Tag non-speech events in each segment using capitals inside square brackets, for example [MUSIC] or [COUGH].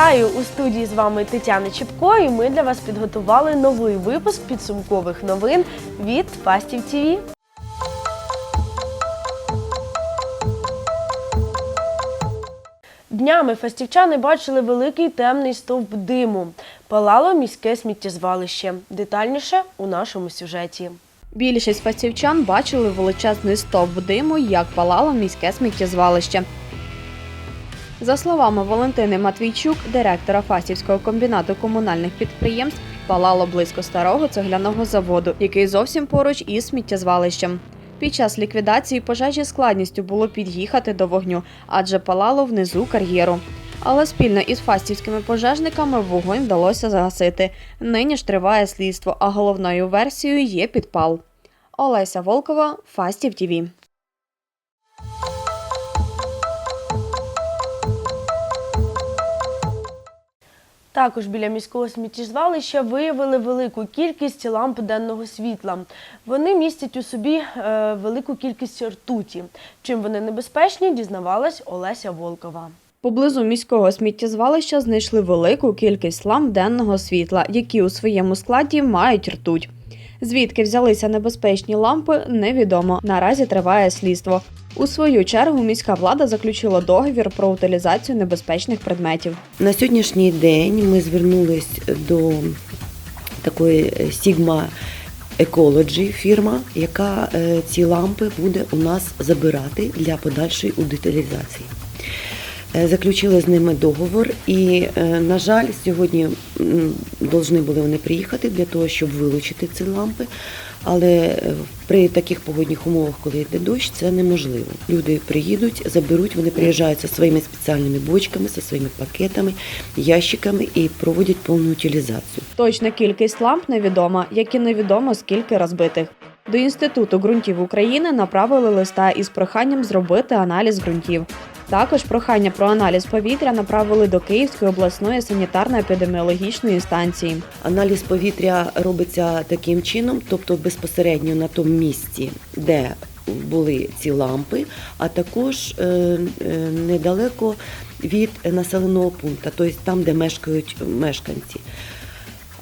Вітаю у студії з вами Тетяна Чіпко. І ми для вас підготували новий випуск підсумкових новин від Фастів ТІВІ. Днями фастівчани бачили великий темний стовп диму. Палало міське сміттєзвалище. Детальніше у нашому сюжеті. Більшість фастівчан бачили величезний стовп диму, як палало міське сміттєзвалище. За словами Валентини Матвійчук, директора Фастівського комбінату комунальних підприємств, палало близько старого цегляного заводу, який зовсім поруч із сміттєзвалищем. Під час ліквідації пожежі складністю було під'їхати до вогню, адже палало внизу кар'єру. Але спільно із фастівськими пожежниками вогонь вдалося загасити. Нині ж триває слідство, а головною версією є підпал. Олеся Волкова, Фастів ТІВІ. Також біля міського сміттєзвалища виявили велику кількість ламп денного світла. Вони містять у собі е, велику кількість ртуті. Чим вони небезпечні, дізнавалась Олеся Волкова. Поблизу міського сміттєзвалища знайшли велику кількість ламп денного світла, які у своєму складі мають ртуть. Звідки взялися небезпечні лампи, невідомо. Наразі триває слідство. У свою чергу міська влада заключила договір про утилізацію небезпечних предметів. На сьогоднішній день ми звернулись до такої е, Sigma Ecology фірма, яка е, ці лампи буде у нас забирати для подальшої утилізації. Е, Заключили з ними договор, і, е, на жаль, сьогодні должны були вони приїхати для того, щоб вилучити ці лампи. Але е, при таких погодних умовах, коли йде дощ, це неможливо. Люди приїдуть, заберуть, вони приїжджають зі своїми спеціальними бочками, зі своїми пакетами, ящиками і проводять повну утилізацію. Точна кількість ламп невідома, як і невідомо скільки розбитих. До Інституту ґрунтів України направили листа із проханням зробити аналіз ґрунтів. Також прохання про аналіз повітря направили до Київської обласної санітарно-епідеміологічної станції. Аналіз повітря робиться таким чином, тобто безпосередньо на тому місці, де були ці лампи, а також е, е, недалеко від населеного пункту, тобто там, де мешкають мешканці.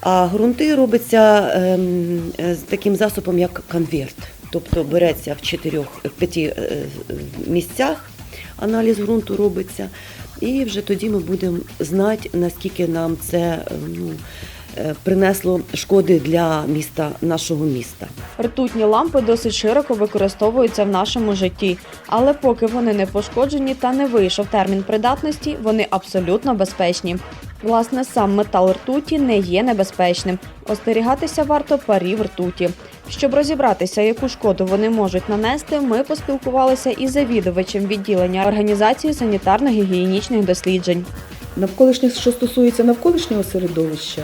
А ґрунти робиться ем, е, з таким засобом, як конверт. Тобто береться в чотирьох в п'яти місцях, аналіз ґрунту робиться, і вже тоді ми будемо знати, наскільки нам це е, ну, е, принесло шкоди для міста, нашого міста. Ртутні лампи досить широко використовуються в нашому житті, але поки вони не пошкоджені та не вийшов термін придатності, вони абсолютно безпечні. Власне, сам метал ртуті не є небезпечним. Остерігатися варто парів ртуті. Щоб розібратися, яку шкоду вони можуть нанести, ми поспілкувалися із завідувачем відділення організації санітарно-гігієнічних досліджень. Навколишнє, що стосується навколишнього середовища,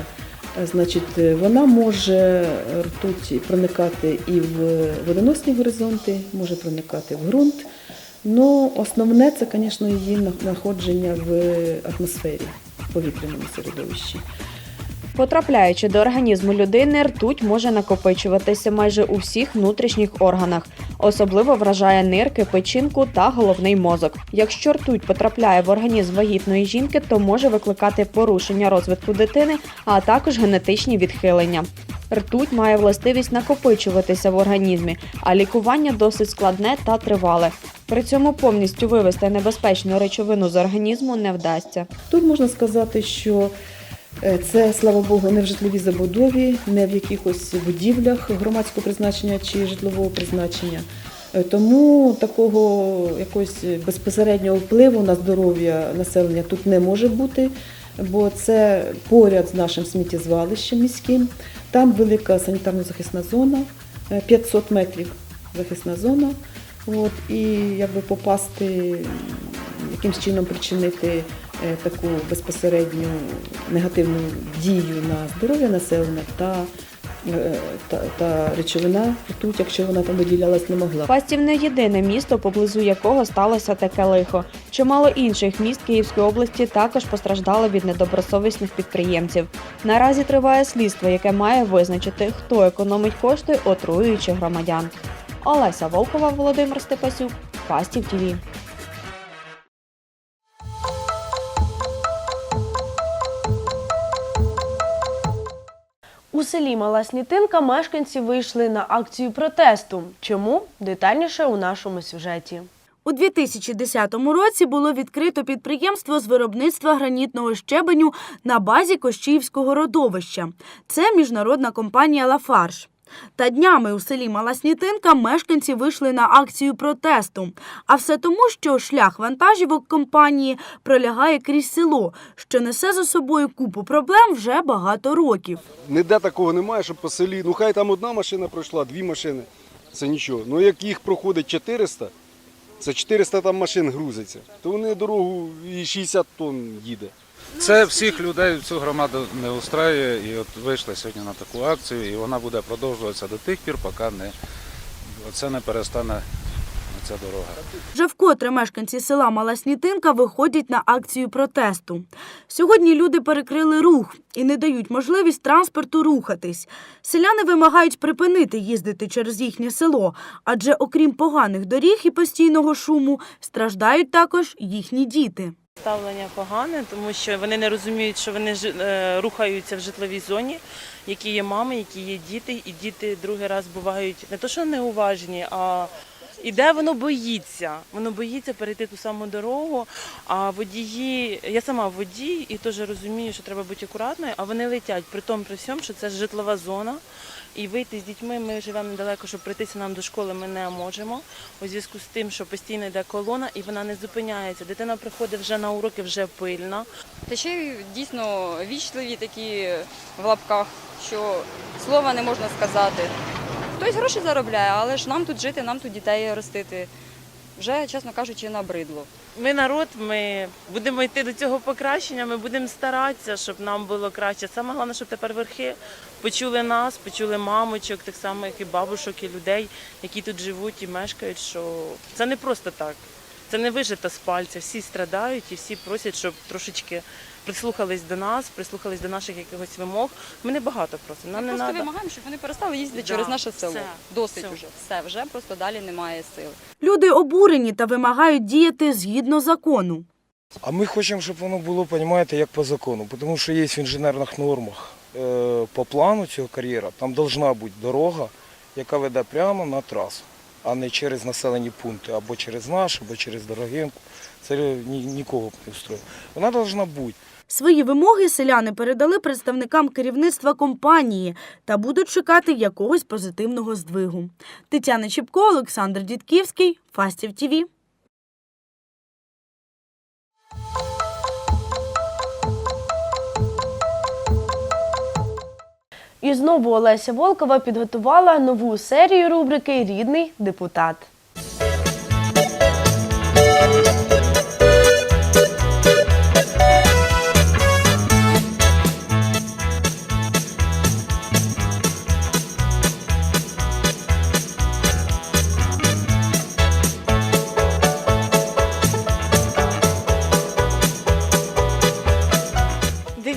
е, значить, е, вона може ртуть проникати і в водоносні горизонти, може проникати в ґрунт. Ну, основне це, звісно, її на- знаходження в атмосфері, в повітряному середовищі. Потрапляючи до організму людини, ртуть може накопичуватися майже у всіх внутрішніх органах. Особливо вражає нирки, печінку та головний мозок. Якщо ртуть потрапляє в організм вагітної жінки, то може викликати порушення розвитку дитини, а також генетичні відхилення. Ртуть має властивість накопичуватися в організмі, а лікування досить складне та тривале. При цьому повністю вивести небезпечну речовину з організму не вдасться. Тут можна сказати, що це, слава Богу, не в житловій забудові, не в якихось будівлях громадського призначення чи житлового призначення. Е, Тому такого якогось безпосереднього впливу на здоров'я населення тут не може бути, бо це поряд з нашим сміттєзвалищем міським. Там велика санітарно-захисна зона, е, 500 метрів захисна зона. От, і якби попасти, якимсь чином причинити е, таку безпосередню негативну дію на здоров'я населення та, е, та, та речовина ртуть, якщо вона там виділялась, не могла. Фастів не єдине місто, поблизу якого сталося таке лихо. Чимало інших міст Київської області також постраждали від недобросовісних підприємців. Наразі триває слідство, яке має визначити, хто економить кошти, отруюючи громадян. Олеся Волкова, Володимир Степасюк, Фастів ТІВІ. У селі Мала Снітинка мешканці вийшли на акцію протесту. Чому? Детальніше у нашому сюжеті. У 2010 році було відкрито підприємство з виробництва гранітного щебеню на базі Кощіївського родовища. Це міжнародна компанія Лафарш. Та днями у селі Мала Снітинка мешканці вийшли на акцію протесту. А все тому, що шлях вантажівок компанії пролягає крізь село, що несе за собою купу проблем вже багато років. Ніде такого немає, щоб по селі. Ну хай там одна машина пройшла, дві машини. Це нічого. Ну як їх проходить 400, це 400 там машин грузиться, то вони дорогу і 60 тонн їде. Це всіх людей, всю громаду не устраює. І от вийшли сьогодні на таку акцію, і вона буде продовжуватися до тих пір, поки не, це не перестане ця дорога. Вже вкотре мешканці села Мала Снітинка виходять на акцію протесту. Сьогодні люди перекрили рух і не дають можливість транспорту рухатись. Селяни вимагають припинити їздити через їхнє село, адже окрім поганих доріг і постійного шуму, страждають також їхні діти. Ставлення погане, тому що вони не розуміють, що вони е, рухаються в житловій зоні, які є мами, які є діти, і діти другий раз бувають не то, що неуважні, а іде воно боїться. Воно боїться перейти ту саму дорогу. А водії, я сама водій і теж розумію, що треба бути акуратною, а вони летять при тому, при всьому, що це житлова зона. І вийти з дітьми ми живемо недалеко, щоб прийтися нам до школи ми не можемо. У зв'язку з тим, що постійно йде колона і вона не зупиняється. Дитина приходить вже на уроки, вже пильна. Та ще дійсно вічливі такі в лапках, що слова не можна сказати. Хтось гроші заробляє, але ж нам тут жити, нам тут дітей ростити. Вже, чесно кажучи, набридло. Ми народ, ми будемо йти до цього покращення, ми будемо старатися, щоб нам було краще. Саме головне, щоб тепер верхи почули нас, почули мамочок, так само, як і бабушок, і людей, які тут живуть і мешкають, що це не просто так. Це не вижито з пальця. Всі страдають і всі просять, щоб трошечки прислухались до нас, прислухались до наших якихось вимог. Ми не багато просимо. Нам Ми не просто надо. вимагаємо, щоб вони перестали їздити Да, через наше село. все, Досить все. уже. Все, вже просто далі немає сил. Люди обурені та вимагають діяти згідно закону. А ми хочемо, щоб воно було, розумієте, як по закону. Тому що є в інженерних нормах е, по плану цього кар'єра, там повинна бути дорога, яка веде прямо на трасу, а не через населені пункти, або через наш, або через Дорогинку. Це ні, нікого б не встроїв. Вона повинна бути. Свої вимоги селяни передали представникам керівництва компанії та будуть чекати якогось позитивного здвигу. Тетяна Чіпко, Олександр Дідківський, Фастів ТІВІ. І знову Олеся Волкова підготувала нову серію рубрики Рідний депутат. –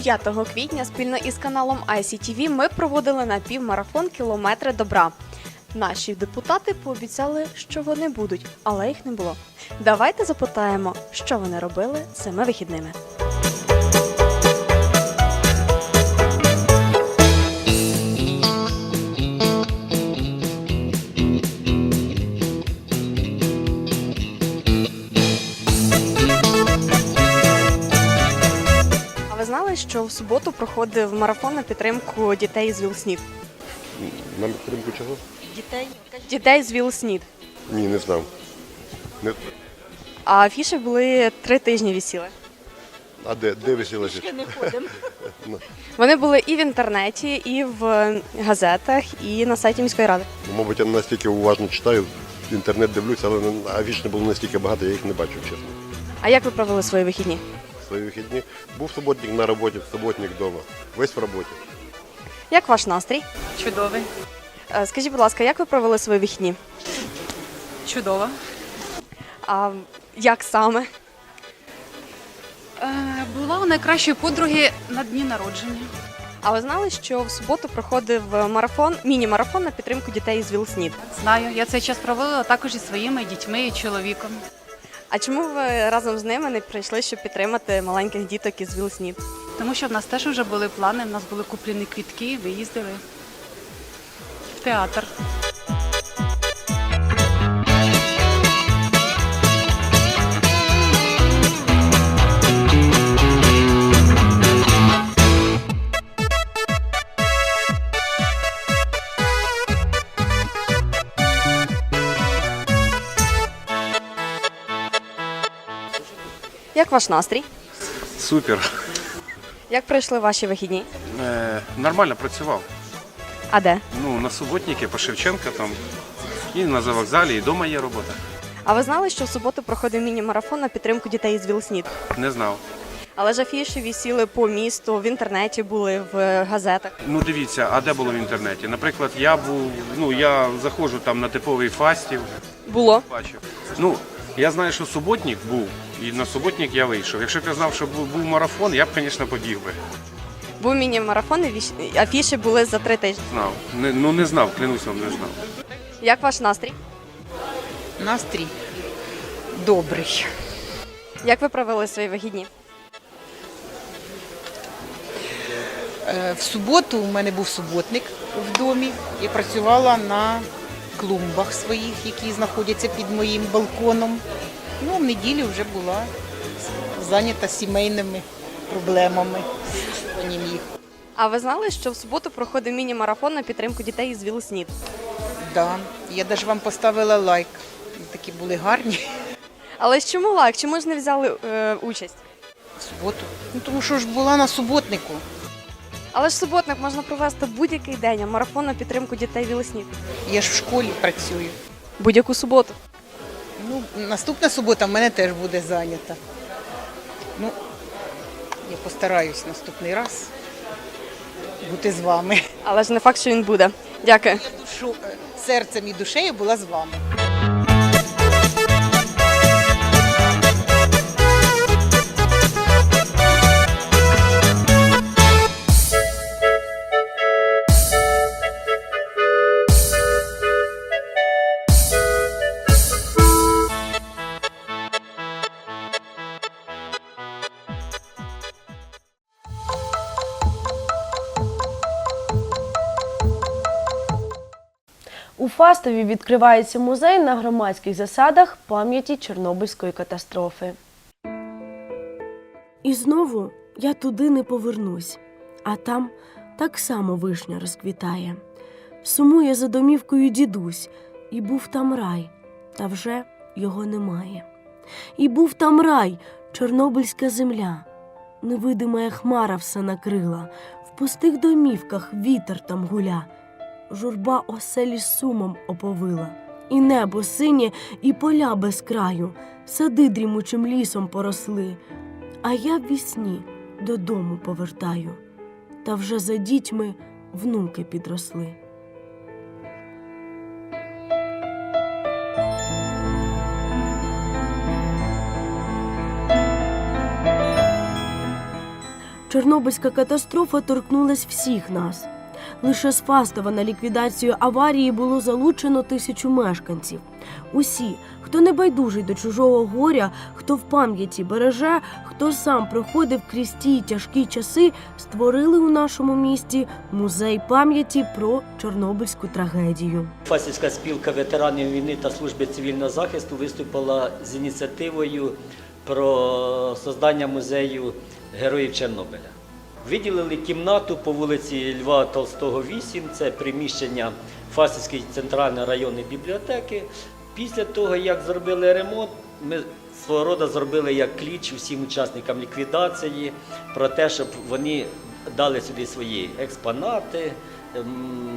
9 квітня спільно із каналом ICTV ми проводили напівмарафон кілометри добра. Наші депутати пообіцяли, що вони будуть, але їх не було. Давайте запитаємо, що вони робили цими вихідними. Суботу проходив марафон на підтримку дітей з ВІЛ-СНІД? На підтримку чого? Дітей Дітей з ВІЛ-СНІД. Ні, не знав. Не... А афіші були три тижні висіли. А де, де висілося? [LAUGHS] Вони були і в інтернеті, і в газетах, і на сайті міської ради. Ну, Мабуть, я настільки уважно читаю, інтернет дивлюся, але не- афіш не було настільки багато, я їх не бачив, чесно. А як ви провели свої вихідні? Свої вихідні. Був суботник на роботі, суботник вдома. Весь в роботі. Як ваш настрій? Чудовий. Е, Скажіть, будь ласка, як ви провели свої вихідні? Чудово. А як саме? Е, була у найкращої подруги на дні народження. А ви знали, що в суботу проходив марафон, міні-марафон на підтримку дітей з ВІЛ-СНІД? Знаю, я цей час провела також із своїми дітьми і чоловіком. А чому ви разом з ними не прийшли, щоб підтримати маленьких діток із ВІЛ-СНІД? Тому що в нас теж вже були плани, в нас були куплені квітки, виїздили в театр. Як ваш настрій? Супер. Як пройшли ваші вихідні? Е, нормально працював. А де? Ну, на суботники по Шевченка там. І на завокзалі, і вдома є робота. А ви знали, що в суботу проходив міні-марафон на підтримку дітей з ВІЛ-СНІД? Не знав. Але ж афіші вісіли по місту, в інтернеті були, в е, газетах. Ну дивіться, а де було в інтернеті? Наприклад, я був, ну я заходжу там на типовий фастів, Було. бачив. Ну, я знаю, що суботник був, і на суботник я вийшов. Якщо б я знав, що був, був марафон, я б, звісно, побіг би. Був міні-марафон, і віш- афіші були за три тижні. Знав. Не, ну не знав, клянусь вам, не знав. Як ваш настрій? Настрій добрий. Як ви провели свої вихідні? Е, В суботу у мене був суботник в домі. Я працювала на клумбах своїх, які знаходяться під моїм балконом. Ну, в неділю вже була зайнята сімейними проблемами. вирішуванням їх. А ви знали, що в суботу проходив міні-марафон на підтримку дітей з ВІЛ-СНІД? Да. Я навіть вам поставила лайк. Такі були гарні Але чому лайк? Чому ж не взяли е, участь? в суботу. Ну, тому що ж була на суботнику. Але ж суботник можна провести будь-який день, а марафон на підтримку дітей ВІЛ-СНІД. Я ж в школі працюю. Будь-яку суботу. Ну, наступна субота в мене теж буде зайнята. Ну, я постараюсь наступний раз бути з вами. Але ж не факт, що він буде. Дякую. Душу, е, серцем і душею була з вами. У відкривається музей на громадських засадах пам'яті Чорнобильської катастрофи. І знову я туди не повернусь, а там так само вишня розквітає. Сумує за домівкою дідусь, і був там рай, та вже його немає. І був там рай, чорнобильська земля, невидима хмара все накрила, в пустих домівках вітер там гуля журба оселі сумом оповила, і небо синє, і поля без краю, сади дрімучим лісом поросли. А я в вісні додому повертаю, та вже за дітьми внуки підросли. Чорнобильська катастрофа торкнулась всіх нас. Лише з Фастова на ліквідацію аварії було залучено тисячу мешканців. Усі, хто не байдужий до чужого горя, хто в пам'яті береже, хто сам проходив крізь ті тяжкі часи, створили у нашому місті музей пам'яті про Чорнобильську трагедію. Фасівська спілка ветеранів війни та служби цивільного захисту виступила з ініціативою про создання музею героїв Чорнобиля. Виділили кімнату по вулиці Льва Толстого, 8, це приміщення Фасівської центральної районної бібліотеки. Після того, як зробили ремонт, ми свого роду зробили як кліч усім учасникам ліквідації про те, щоб вони дали сюди свої експонати,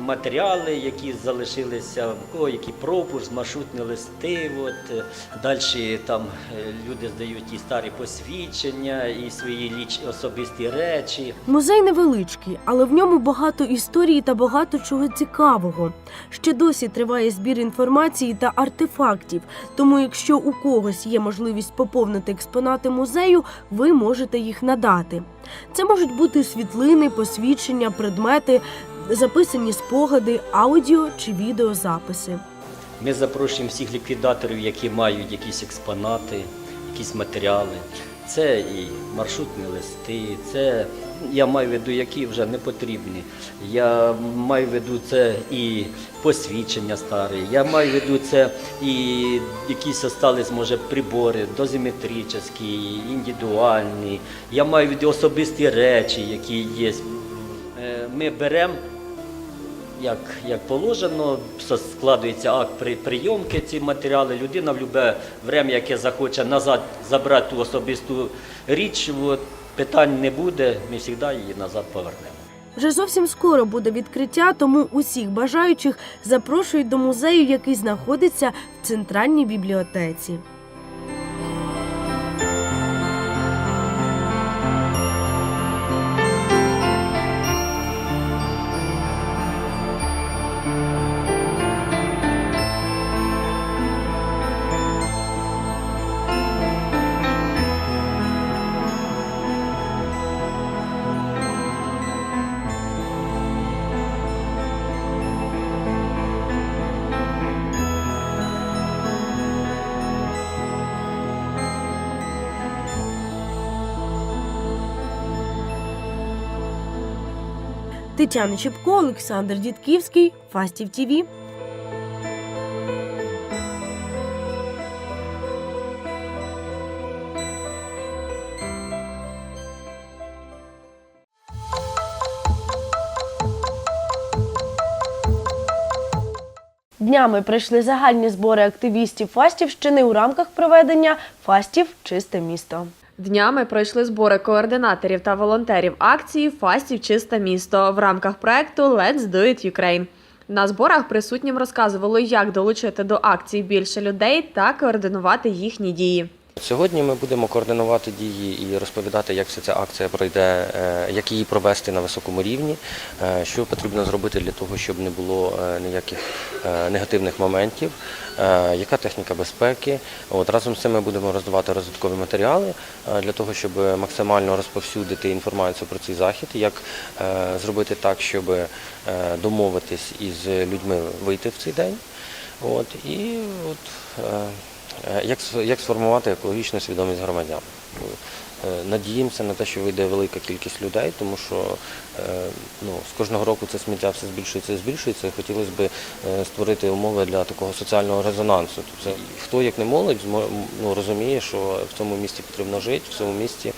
матеріали, які залишилися, кого які пропуск, маршрутні листи. От. е, Далі там е, люди здають і старі посвідчення, і свої ліч... особисті речі. Музей невеличкий, але в ньому багато історії та багато чого цікавого. Ще досі триває збір інформації та артефактів. Тому, якщо у когось є можливість поповнити експонати музею, ви можете їх надати. Це можуть бути світлини, посвідчення, предмети, записані спогади, аудіо чи відеозаписи. Ми запрошуємо всіх ліквідаторів, які мають якісь експонати, якісь матеріали. Це і маршрутні листи, це я маю в виду, які вже не потрібні. Я маю в виду це і посвідчення старі, я маю в виду це і якісь остались, може, прибори, дозиметричні, індивідуальні. Я маю в виду особисті речі, які є. Е, Ми беремо як, як положено, складується акт при прийомки ці матеріали. Людина в любе время, яке захоче назад забрати ту особисту річ, от, питань не буде, ми завжди її назад повернемо. Вже зовсім скоро буде відкриття, тому усіх бажаючих запрошують до музею, який знаходиться в центральній бібліотеці. Тетяна Чепко, Олександр Дідківський, Фастів ТІВІ. Днями прийшли загальні збори активістів Фастівщини у рамках проведення Фастів Чисте місто. Днями пройшли збори координаторів та волонтерів акції Фастів Чисте місто в рамках проекту Let's Do It Ukraine. На зборах присутнім розказували, як долучити до акції більше людей та координувати їхні дії. Сьогодні ми будемо координувати дії і розповідати, як вся ця акція пройде, е, як її провести на високому рівні, е, що потрібно зробити для того, щоб не було е, ніяких негативних моментів, яка техніка безпеки. От разом з цим ми будемо роздавати розвиткові матеріали для того, щоб максимально розповсюдити інформацію про цей захід, як зробити так, щоб домовитись із людьми вийти в цей день. От і от. Е, Як, як сформувати екологічну свідомість громадян? Е, Надіємося на те, що вийде велика кількість людей, тому що е, ну, з кожного року це сміття все збільшується і збільшується. І хотілося б створити умови для такого соціального резонансу. Тобто, хто як не молодь ну, розуміє, що в цьому місті потрібно жити, в цьому місті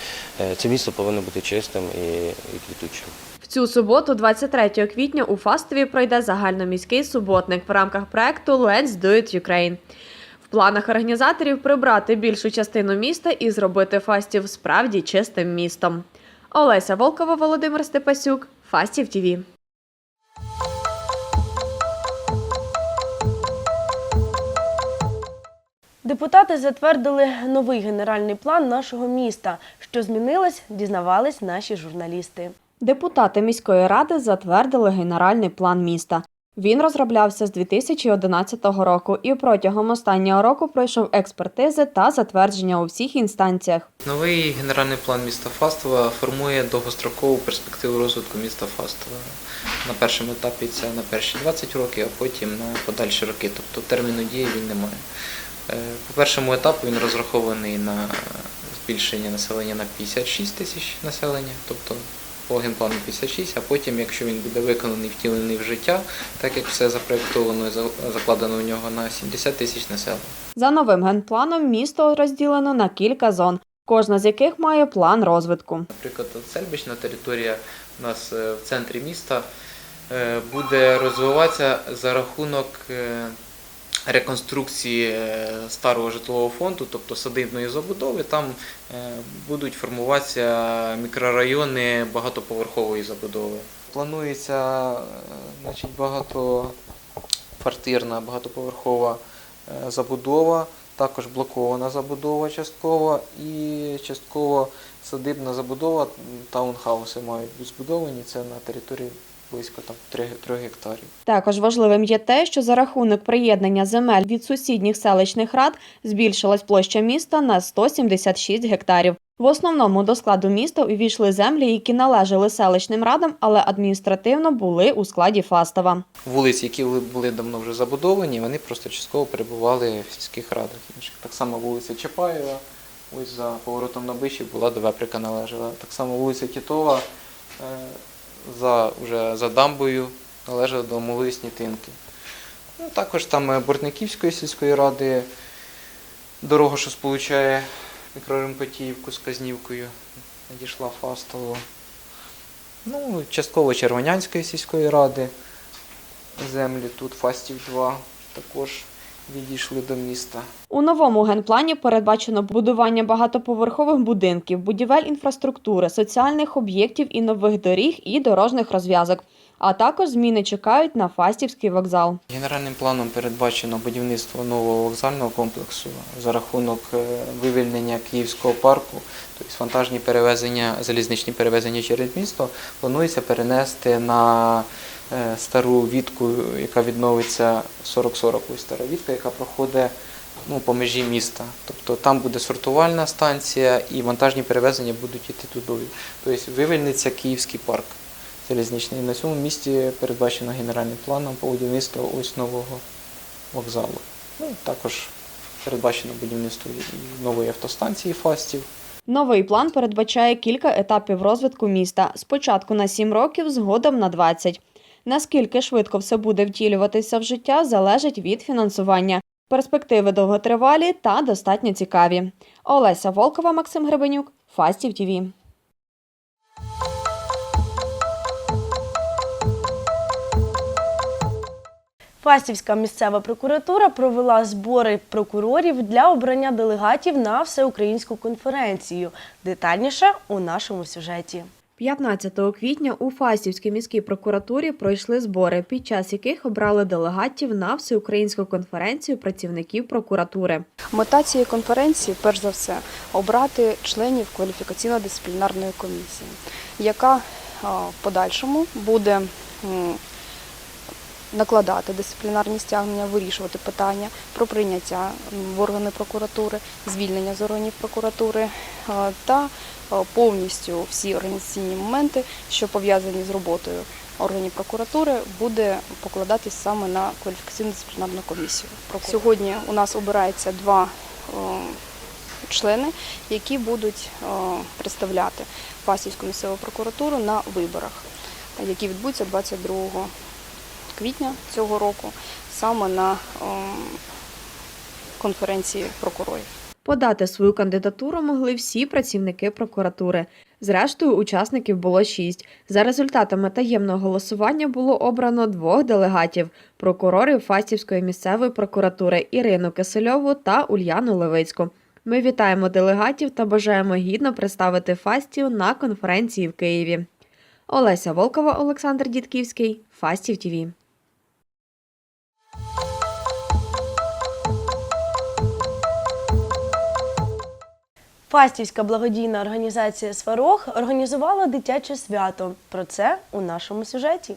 це місто повинно бути чистим і, і квітучим. Цю суботу, 23 квітня, у Фастові пройде загальноміський суботник в рамках проекту Let's Do It Ukraine. В планах організаторів прибрати більшу частину міста і зробити Фастів справді чистим містом. Олеся Волкова, Володимир Степасюк, Фастів ТІВІ. Депутати затвердили новий генеральний план нашого міста. Що змінилось, дізнавались наші журналісти. Депутати міської ради затвердили генеральний план міста. Він розроблявся з 2011 року і протягом останнього року пройшов експертизи та затвердження у всіх інстанціях. Новий генеральний план міста Фастова формує довгострокову перспективу розвитку міста Фастова. На першому етапі це на перші 20 років, а потім на подальші роки. Тобто терміну дії він не має. Е, По першому етапу він розрахований на збільшення населення на 56 тисяч населення, тобто по генплану 56, а потім, якщо він буде виконаний, втілений в життя, так як все запроєктовано і закладено в нього на 70 тисяч населення. За новим генпланом місто розділено на кілька зон, кожна з яких має план розвитку. Наприклад, от Сельбична територія у нас е, в центрі міста е, буде розвиватися за рахунок е, реконструкції е, старого житлового фонду, тобто садибної забудови. Там е, будуть формуватися мікрорайони багатоповерхової забудови. Планується е, значить, багатоквартирна, багатоповерхова забудова, також блокована забудова частково і частково садибна забудова, таунхауси мають бути збудовані, це на території близько там 3, 3 гектарів. Також важливим є те, що за рахунок приєднання земель від сусідніх селищних рад збільшилась площа міста на 176 гектарів. В основному до складу міста увійшли землі, які належали селищним радам, але адміністративно були у складі Фастова. Вулиці, які були- давно вже забудовані, вони просто частково перебували в сільських радах. Так само вулиця Чапаєва, ось за поворотом на Бишів була до Веприка належала. Так само вулиця Тітова за, вже за дамбою належала до малої снітинки. Ну, також там е, Бортниківської сільської ради дорога, що сполучає мікрорайон з Казнівкою, надійшла Фастову. Ну, частково Червонянської сільської ради землі тут Фастів 2 також відійшли до міста. У новому генплані передбачено будування багатоповерхових будинків, будівель інфраструктури, соціальних об'єктів і нових доріг і дорожніх розв'язок. А також зміни чекають на Фастівський вокзал. Генеральним планом передбачено будівництво нового вокзального комплексу за рахунок е, вивільнення Київського парку, тобто вантажні перевезення, залізничні перевезення через місто планується перенести на стару вітку, яка відновиться 40-40, ось стара вітка, яка проходить ну, по межі міста. Тобто там буде сортувальна станція і вантажні перевезення будуть йти туди. Тобто вивільниться Київський парк залізничний. На цьому місці передбачено генеральним планом по будівництву ось нового вокзалу. Ну, також передбачено будівництво нової автостанції Фастів. Новий план передбачає кілька етапів розвитку міста. Спочатку на 7 років, згодом на 20. Наскільки швидко все буде втілюватися в життя, залежить від фінансування. Перспективи довготривалі та достатньо цікаві. Олеся Волкова, Максим Гребенюк, Фастів ТІВІ. Фастівська місцева прокуратура провела збори прокурорів для обрання делегатів на всеукраїнську конференцію. Детальніше у нашому сюжеті. 15 квітня у Фастівській міській прокуратурі пройшли збори, під час яких обрали делегатів на всеукраїнську конференцію працівників прокуратури. Мета цієї конференції, перш за все, обрати членів кваліфікаційно-дисциплінарної комісії, яка в подальшому буде накладати дисциплінарні стягнення, вирішувати питання про прийняття в органи прокуратури, звільнення з органів прокуратури та повністю всі організаційні моменти, що пов'язані з роботою органів прокуратури, буде покладатись саме на кваліфікаційно-дисциплінарну комісію. Сьогодні у нас обирається два члени, які будуть представляти Фастівську місцеву прокуратуру на виборах, які відбудуться 22 квітня цього року, саме на е, конференції прокурорів. Подати свою кандидатуру могли всі працівники прокуратури. Зрештою, учасників було шість. За результатами таємного голосування було обрано двох делегатів прокурорів Фастівської місцевої прокуратури Ірину Кисельову та Ульяну Левицьку. Ми вітаємо делегатів та бажаємо гідно представити Фастів на конференції в Києві. Олеся Волкова, Олександр Дідківський, Фастів ТІВІ. Фастівська благодійна організація Сварог організувала дитяче свято. Про це у нашому сюжеті.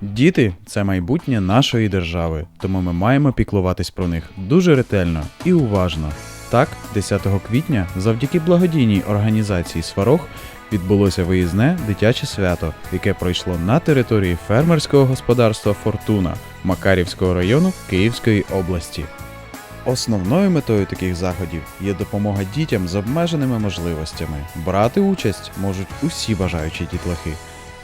Діти це майбутнє нашої держави, тому ми маємо піклуватись про них дуже ретельно і уважно. Так, 10 квітня, завдяки благодійній організації Сварог відбулося виїзне дитяче свято, яке пройшло на території фермерського господарства Фортуна Макарівського району Київської області. Основною метою таких заходів є допомога дітям з обмеженими можливостями. Брати участь можуть усі бажаючі дітлахи.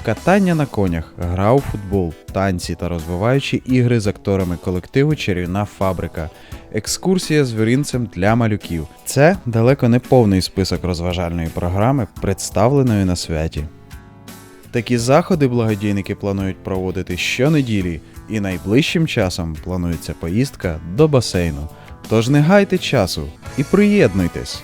Катання на конях, гра у футбол, танці та розвиваючі ігри з акторами колективу Чарівна фабрика, екскурсія звіринцем для малюків. Це далеко не повний список розважальної програми, представленої на святі. Такі заходи благодійники планують проводити щонеділі, і найближчим часом планується поїздка до басейну. Тож не гайте часу і приєднуйтесь!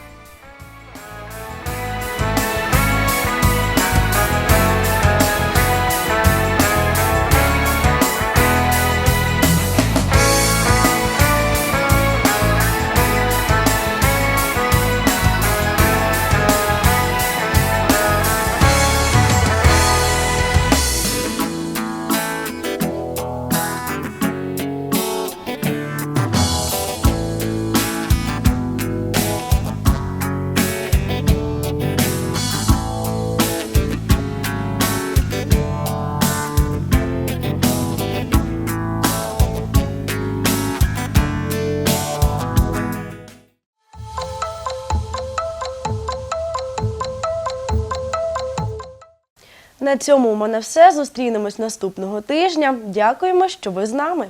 На цьому у мене все. Зустрінемось наступного тижня. Дякуємо, що ви з нами.